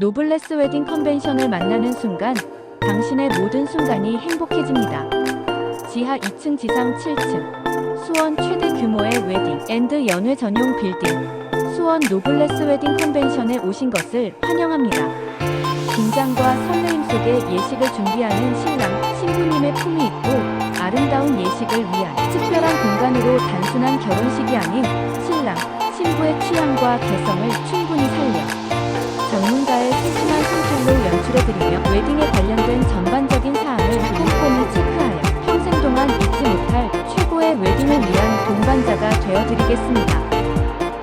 노블레스 웨딩 컨벤션을 만나는 순간 당신의 모든 순간이 행복해집니다. 지하 2층 지상 7층 수원 최대 규모의 웨딩 앤드 연회 전용 빌딩 수원 노블레스 웨딩 컨벤션에 오신 것을 환영합니다. 긴장과 설레임 속에 예식을 준비하는 신랑, 신부님의 품이 있고 아름다운 예식을 위한 특별한 공간으로 단순한 결혼식이 아닌 신랑, 신부의 취향과 개성을 충분히 살려 연출해드리며 웨딩에 관련된 전반적인 사항을 꼼꼼히 체크하여 평생 동안 잊지 못할 최고의 웨딩을 위한 동반자가 되어드리겠습니다.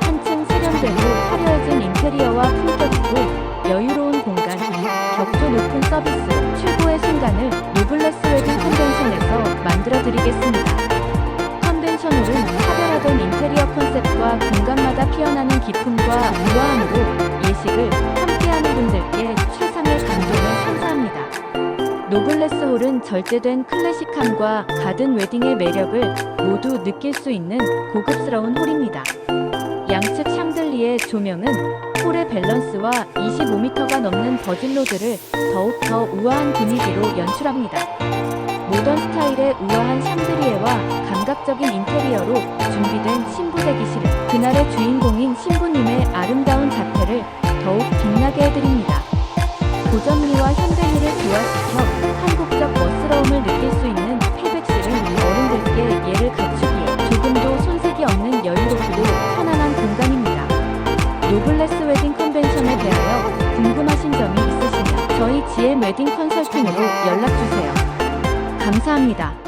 한층 세련되고 화려해진 인테리어와 품격 있고 여유로운 공간, 격조 높은 서비스, 최고의 순간을 노블레스 웨딩 컨벤션에서 만들어드리겠습니다. 컨벤션홀은 차별화된 인테리어 컨셉과 공간마다 피어나는 기품과 우아함으로 예식을 노블레스 홀은 절제된 클래식함과 가든 웨딩의 매력을 모두 느낄 수 있는 고급스러운 홀입니다. 양측 샹들리의 조명은 홀의 밸런스와 25m가 넘는 버질로드를 더욱 더 우아한 분위기로 연출합니다. 모던 스타일의 우아한 샹드리에와 감각적인 인테리어로 준비된 신부 대 기실은 그날의 주인공인 신부님의 아름다운 자태를 더욱 빛나게 해드립니다. 고전 노블레스 웨딩 컨벤션에 대하여 궁금하신 점이 있으시면 저희 GM 웨딩 컨설팅으로 연락주세요. 감사합니다.